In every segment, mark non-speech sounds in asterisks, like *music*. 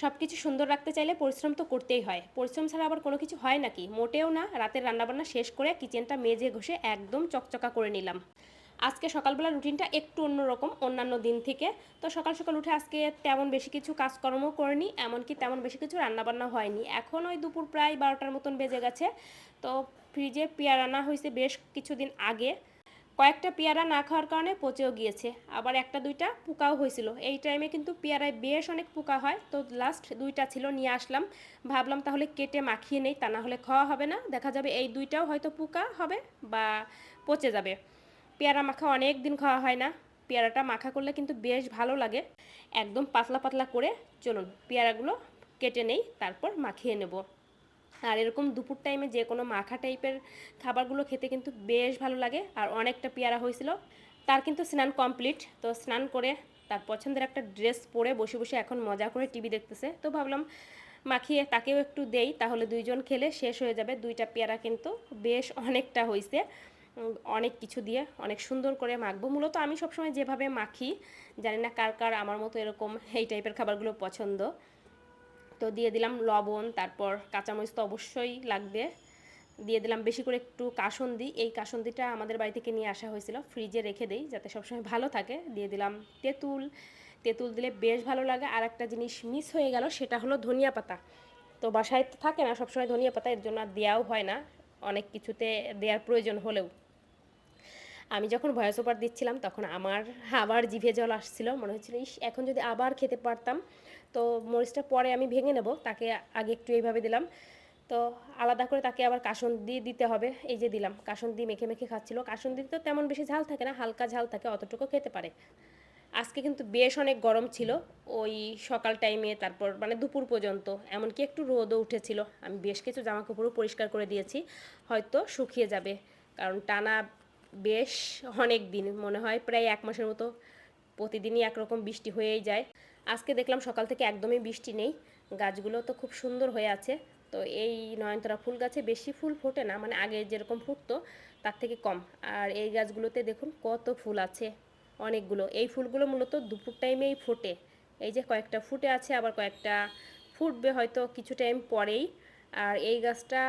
সব কিছু সুন্দর রাখতে চাইলে পরিশ্রম তো করতেই হয়। পরিশ্রম ছাড়া আবার কোনো কিছু হয় নাকি? মোটেও না, রাতের রান্নাবান্না শেষ করে কিচেনটা মেজে ঘষে একদম চকচকা করে নিলাম। আজকে সকালবেলা রুটিনটা একটু অন্যরকম, অন্যান্য দিন থেকে। তো সকাল সকাল উঠে আজকে তেমন বেশি কিছু কাজকর্মও করিনি, এমনকি তেমন বেশি কিছু রান্নাবান্না হয়নি। এখন ওই দুপুর প্রায় বারোটার মতন বেজে গেছে। তো ফ্রিজে পেয়ারা আনা হয়েছে বেশ কিছুদিন আগে। কয়েকটা পেয়ারা না খাওয়ার কারণে পচেও গিয়েছে। আবার একটা দুইটা পোকাও হয়েছিল। এই টাইমে কিন্তু পেয়ারায় বেশ অনেক পোকা হয়। তো লাস্ট দুইটা ছিল, নিয়ে আসলাম। ভাবলাম তাহলে কেটে মাখিয়ে নেই, তা না হলে খাওয়া হবে না। দেখা যাবে এই দুইটাও হয়তো পোকা হবে বা পচে যাবে। পেয়ারা মাখা অনেক দিন খাওয়া হয় না। পেয়ারাটা মাখা করলে কিন্তু বেশ ভালো লাগে। একদম পাতলা পাতলা করে চলুন, পেয়ারাগুলো কেটে নেই, তারপর মাখিয়ে নেব। আর এরকম দুপুর টাইমে যে কোনো মাখা টাইপের খাবারগুলো খেতে কিন্তু বেশ ভালো লাগে। আর অনেকটা পেয়ারা হয়েছিল। তার কিন্তু স্নান কমপ্লিট তো স্নান করে তার পছন্দের একটা ড্রেস পরে বসে বসে এখন মজা করে টিভি দেখতেছে। তো ভাবলাম মাখিয়ে তাকেও একটু দেই, তাহলে দুইজন খেলে শেষ হয়ে যাবে। দুইটা পেয়ারা কিন্তু বেশ অনেকটা হয়েছে অনেক কিছু দিয়ে অনেক সুন্দর করে মাখবো। মূলত আমি সবসময় যেভাবে মাখি, জানি না কার কার আমার মতো এরকম এই টাইপের খাবারগুলো পছন্দ। তো দিয়ে দিলাম লবণ, তারপর কাঁচামরিচ তো অবশ্যই লাগবে। দিয়ে দিলাম বেশি করে একটু কাসন্দি। এই কাসন্দিটা আমাদের বাড়ি থেকে নিয়ে আসা হয়েছিল। ফ্রিজে রেখে দেই যাতে সবসময় ভালো থাকে। দিয়ে দিলাম তেঁতুল। তেঁতুল দিলে বেশ ভালো লাগে। আর একটা জিনিস মিস হয়ে গেল, সেটা হলো ধনিয়া পাতা। তো বাসায় থাকে না সবসময় ধনিয়া পাতা, এর জন্য আর দেওয়াও হয় না। অনেক কিছুতে দেওয়ার প্রয়োজন হলেও। আমি যখন ভয়েস ওভার দিচ্ছিলাম, তখন আমার, আবার জিভে জল আসছিল। মনে হচ্ছিল, ইস, এখন যদি আবার খেতে পারতাম, তো মরিচটা পরে আমি ভেঙে নেব। তাকে আগে একটু এইভাবে দিলাম। তো আলাদা করে তাকে আবার কাসন দিয়ে দিতে হবে। এই যে দিলাম কাসন দিয়ে মেখে মেখে খাচ্ছিল। কাসন দিতে তো তেমন বেশি ঝাল থাকে না, হালকা ঝাল থাকে, অতটুকু খেতে পারে। আজকে কিন্তু বেশ অনেক গরম ছিল। ওই সকাল টাইমে তারপর মানে দুপুর পর্যন্ত, এমনকি একটু রোদও উঠেছিল। আমি বেশ কিছু জামা কাপড়ও পরিষ্কার করে দিয়েছি। হয়তো শুকিয়ে যাবে। কারণ টানা বেশ অনেক দিন, মনে হয় প্রায় এক মাসের মতো প্রতিদিনই একরকম বৃষ্টি হয়েই যায়। আজকে দেখলাম সকাল থেকে একদমই বৃষ্টি নেই, গাছগুলো তো খুব সুন্দর হয়ে আছে। তো এই নয়নতারা ফুল গাছে বেশি ফুল ফোটে না মানে আগে যেরকম ফুটতো তার থেকে কম। আর এই গাছগুলোতে দেখুন কত ফুল আছে, অনেকগুলো। এই ফুলগুলো মূলত দুপুর টাইমেই ফোটে। এই যে কয়েকটা ফুটে আছে, আবার কয়েকটা ফুটবে হয়তো কিছু টাইম পরেই। আর এই গাছটা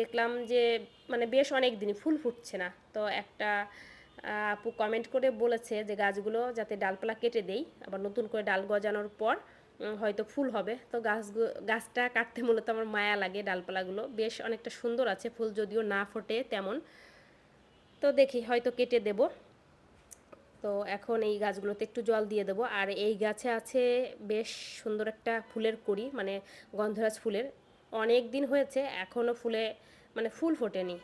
দেখলাম যে মানে বেশ অনেক দিনই ফুল ফুটছে না। তো একটা আপু কমেন্ট করে বলেছে যে গাছগুলো যাতে ডালপালা কেটে দেই, আবার নতুন করে ডাল গজানোর পর হয়তো ফুল হবে। তো গাছ গাছটা কাটতে মূলত আমার মায়া লাগে ডালপালাগুলো। বেশ অনেকটা সুন্দর আছে ফুল, যদিও না ফোটে তেমন। তো দেখি, হয়তো কেটে দেব। তো এখন এই গাছগুলোতে একটু জল দিয়ে দেবো। আর এই গাছে আছে বেশ সুন্দর একটা ফুলের কড়ি মানে গন্ধরাজ ফুলের। অনেক দিন হয়েছে এখনও ফুলে মানে ফুল ফোটেনি।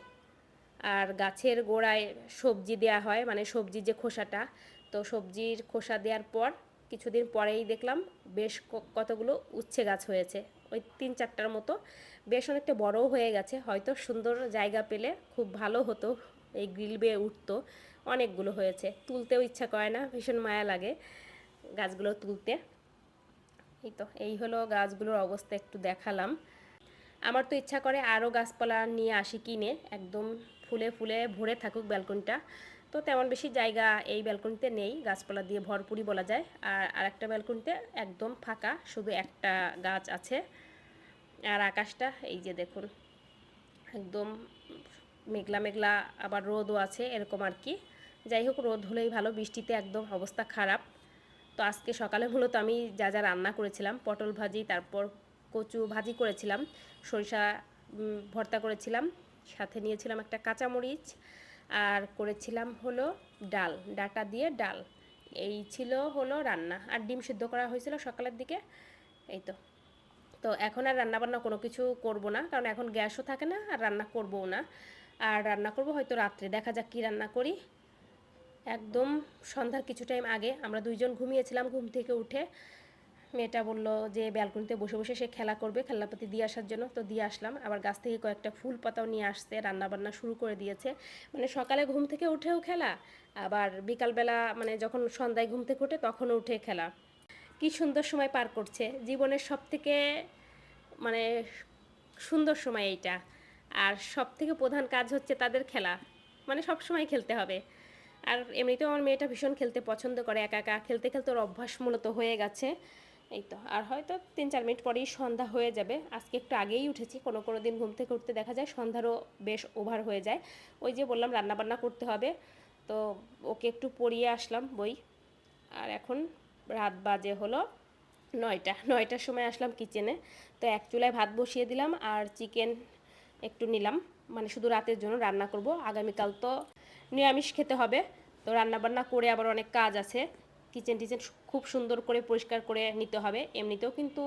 আর গাছের গোড়ায় সবজি দেয়া হয় মানে সবজির যে খোসাটা, তো সবজির খোসা দেওয়ার পর কিছুদিন পরেই দেখলাম বেশ কতগুলো উচ্ছে গাছ হয়েছে। ওই তিন চারটার মতো বেশ অনেকটা বড়ও হয়ে গেছে, হয়তো সুন্দর জায়গা পেলে খুব ভালো হতো, এই গ্রিল বেয়ে উঠতো, অনেকগুলো হয়েছে। তুলতেও ইচ্ছা করে না, ভীষণ মায়া লাগে গাছগুলো তুলতে। এই তো, এই হলো গাছগুলোর অবস্থা, একটু দেখালাম। আমার তো ইচ্ছা করে আরও গাছপালা নিয়ে আসি কিনে, একদম ফুলে ফুলে ভরে থাকুক ব্যালকনিটা। তো তেমন বেশি জায়গা এই ব্যালকনিতে নেই, গাছপালা দিয়ে ভরপুরই বলা যায়। আর আরেকটা ব্যালকনিতে একদম ফাঁকা, শুধু একটা গাছ আছে। আর আকাশটা, এই যে দেখুন, একদম মেঘলা মেঘলা আবার রোদও আছে, এরকম আর কি। যাই হোক, রোদ হলেই ভালো, বৃষ্টিতে একদম অবস্থা খারাপ। তো আজকে সকালে মূলত আমি যা যা রান্না করেছিলাম, পটল ভাজি, তারপর কচু ভাজি করেছিলাম, সরিষা ভর্তা করেছিলাম, সাথে নিয়েছিলাম একটা কাঁচামরিচ, আর করেছিলাম হলো ডাল, ডাটা দিয়ে ডাল। এই ছিল হলো রান্না, আর ডিম সিদ্ধ করা হয়েছিল সকালের দিকে, এই তো। তো এখন আর রান্নাবান্না কোনো কিছু করব না, কারণ এখন গ্যাসও থাকে না, আর রান্না করবও না। আর রান্না করব হয়তো রাত্রে, দেখা যাক কী রান্না করি। একদম সন্ধ্যার কিছু টাইম আগে আমরা দুইজন ঘুমিয়েছিলাম, ঘুম থেকে উঠে। মেয়েটা বলল যে ব্যালকনিতে বসে বসে সে খেলা করবে, খেলনাপাতি দিয়ে আসার জন্য। তো দিয়ে আসলাম। আবার গাছ থেকে কয়েকটা ফুল পাতাও নিয়ে আসছে, রান্নাবান্না শুরু করে দিয়েছে। মানে সকালে ঘুম থেকে উঠেও খেলা, আবার বিকালবেলা মানে যখন সন্ধ্যায় ঘুম থেকে উঠে তখনও উঠে খেলা। কি সুন্দর সময় পার করছে। জীবনের সব থেকে মানে সুন্দর সময় এইটা। আর সব থেকে প্রধান কাজ হচ্ছে তাদের খেলা। মানে সব সময় খেলতে হবে। আর এমনিতেও আমার মেয়েটা ভীষণ খেলতে পছন্দ করে, একা একা। খেলতে খেলতে ওর অভ্যাস মূলত হয়ে গেছে। এই তো, আর হয়তো তিন চার মিনিট পরেই সন্ধ্যা হয়ে যাবে। আজকে একটু আগেই উঠেছি, কোনো কোনো দিন ঘুম থেকে উঠতে দেখা যায়, সন্ধ্যারও বেশ ওভার হয়ে যায়। ওই যে বললাম, রান্নাবান্না করতে হবে, তো ওকে একটু পড়িয়ে আসলাম বই। আর এখন রাত বাজে হলো নয়টা, নয়টার সময় আসলাম কিচেনে। তো এক চুলায় ভাত বসিয়ে দিলাম আর চিকেন একটু নিলাম। মানে শুধু রাতের জন্য রান্না করব। আগামীকাল তো নিরামিষ খেতে হবে। তো রান্নাবান্না করে আবার অনেক কাজ আছে। কিচেন টিচেন খুব সুন্দর করে পরিষ্কার করে নিতে হবে। এমনিতেও কিন্তু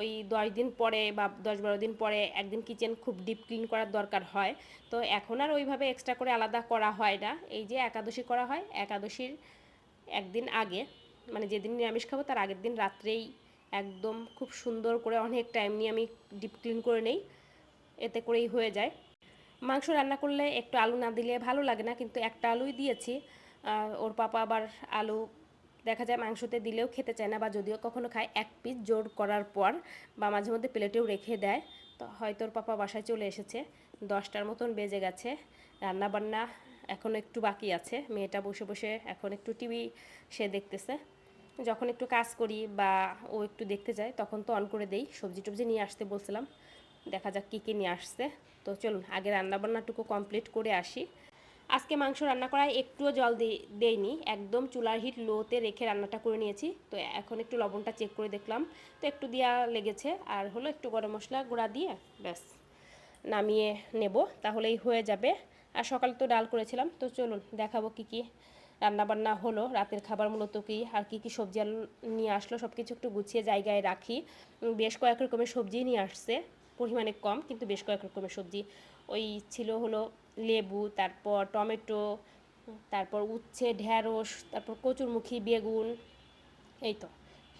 ওই দশ দিন পরে বা দশ বারো দিন পরে একদিন কিচেন খুব ডিপ ক্লিন করার দরকার হয়। তো এখন আর ওইভাবে এক্সট্রা করে আলাদা করা হয় না। এই যে একাদশী করা হয়, একাদশীর একদিন আগে মানে যেদিন নিরামিষ খাব তার আগের দিন রাত্রেই একদম খুব সুন্দর করে অনেক টাইম নিয়ে আমি ডিপ ক্লিন করে নেই। এতে করেই হয়ে যায়। মাংস রান্না করলে একটু আলু না দিলে ভালো লাগে না, কিন্তু একটা আলুই দিয়েছি। ওর পাপা আবার আলু দেখা যায় মাংসতে দিলেও খেতে চায় না বা যদিও কখনো খায়, এক পিস জোর করার পর বা মাঝে মধ্যে প্লেটেও রেখে দেয়। তো হয়তো ওর পাপা বাসায় চলে এসেছে, দশটার মতন বেজে গেছে রান্না বান্না এখনও একটু বাকি আছে, মেয়েটা বসে বসে এখন একটু টিভি সে দেখতেছে। যখন একটু কাজ করি বা ও একটু দেখতে যায়, তখন তো অন করে দেই, সবজি টবজি নিয়ে আসতে বলছিলাম, দেখা যাক কী কী নিয়ে আসছে। তো চলুন, আগে রান্নাবান্নাটুকু কমপ্লিট করে আসি। আজকে মাংস রান্না করায় একটুও জল দেইনি। একদম চুলার হিট লোতে রেখে রান্নাটা করে নিয়েছি। তো এখন একটু লবণটা চেক করে দেখলাম। তো একটু দেওয়া লেগেছে। আর হলো একটু গরম মশলা গুঁড়া দিয়ে ব্যাস, নামিয়ে নেব। তাহলেই হয়ে যাবে। আর সকালে তো ডাল করেছিলাম। তো চলুন দেখাবো কী কী রান্নাবান্না হলো। রাতের খাবার মূলত কী? আর কী কী সবজি নিয়ে আসলো? সব কিছু একটু গুছিয়ে জায়গায় রাখি। বেশ কয়েক রকমের সবজি নিয়ে আসছে। পরিমাণে কম, কিন্তু বেশ কয়েক রকমের সবজি। ওই ছিল হলো লেবু, তারপর টমেটো, তারপর উচ্ছে ঢ্যাঁড়স তারপর কচুরমুখী, বেগুন, এই তো।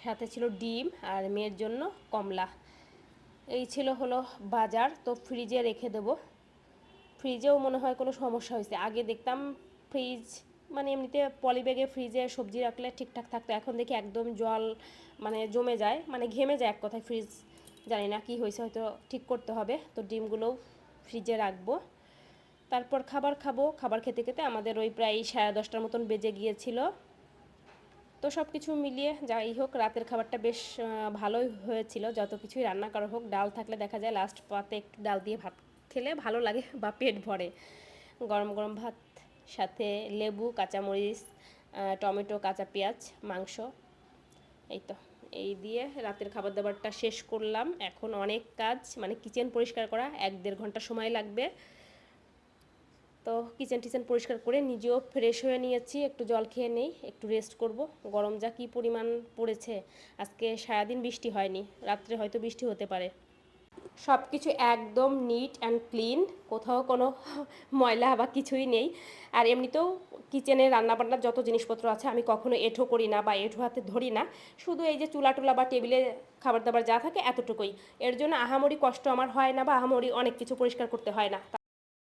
সাথে ছিল ডিম আর মেয়ের জন্য কমলা। এই ছিল হলো বাজার, তো ফ্রিজে রেখে দেবো। ফ্রিজেও মনে হয় কোনো সমস্যা হয়েছে। আগে দেখতাম ফ্রিজ মানে এমনিতে পলিব্যাগে ফ্রিজে সবজি রাখলে ঠিকঠাক থাকতো। এখন দেখি একদম জল মানে জমে যায় মানে ঘেমে যায় এক কথায় ফ্রিজ জানি না কি হয়েছে, হয়তো ঠিক করতে হবে। তো ডিমগুলোও ফ্রিজে রাখব। তারপর খাবার খাব। খাবার খেতে খেতে আমাদের ওই প্রায় সাড়ে দশটার মতন বেজে গিয়েছিল। তো সব কিছু মিলিয়ে যাই হোক, রাতের খাবারটা বেশ ভালোই হয়েছিল। যত কিছুই রান্না করা হোক, ডাল থাকলে দেখা যায় লাস্ট পাতে একটু ডাল দিয়ে ভাত খেলে ভালো লাগে *laughs* বা পেট ভরে। গরম গরম ভাত, সাথে লেবু, কাঁচামরিচ টমেটো, কাঁচা পেঁয়াজ, মাংস, এই তো। এই দিয়ে রাতের খাবার দাবারটা শেষ করলাম। এখন অনেক কাজ মানে কিচেন পরিষ্কার করা, এক দেড় ঘণ্টা সময় লাগবে। তো কিচেন টিচেন পরিষ্কার করে নিজেও ফ্রেশ হয়ে নিয়েছি, একটু জল খেয়ে নেই, একটু রেস্ট করব। গরম যা কী পরিমাণ পড়েছে, আজকে সারাদিন বৃষ্টি হয়নি, রাত্রে হয়তো বৃষ্টি হতে পারে। সব কিছু একদম নিট অ্যান্ড ক্লিন কোথাও কোনো *laughs* ময়লা বা কিছুই নেই। আর এমনিতেও কিচেনে রান্নাবান্নার যত জিনিসপত্র আছে, আমি কখনো এঠো করি না বা এঠো হাতে ধরি না। শুধু এই যে চুলা টুলা বা টেবিলে খাবার দাবার যা থাকে, এতটুকুই। এর জন্য আহামরি কষ্ট আমার হয় না বা আহামরি অনেক কিছু পরিষ্কার করতে হয় না।